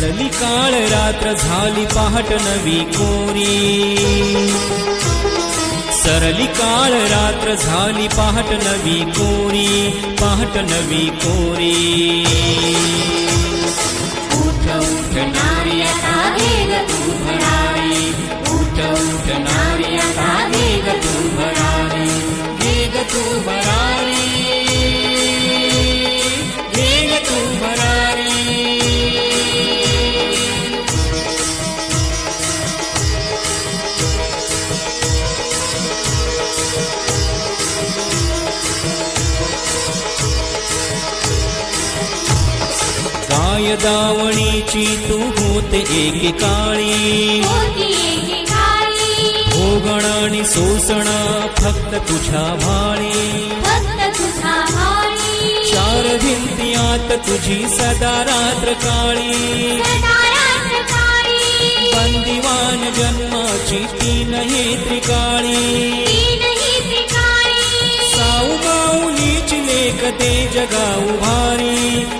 सरली काळ रात्र झाली पहाट नवी कोरी सरली काळ रात्र झाली पहाट नवी कोरी पहाट नवी कोरी काय दावणीची तू होते होती एकेकाळी भोगण आणि सोसण फक्त तुझ्या भाळी. फक्त तुझा भारी चार भिंतीयात तुझी सदा रात्र काळी. काळी. बंदिवान जन्माची तीन हे त्रिकाळी. साऊ माऊलीची लेख ते जगाऊ भारी. ते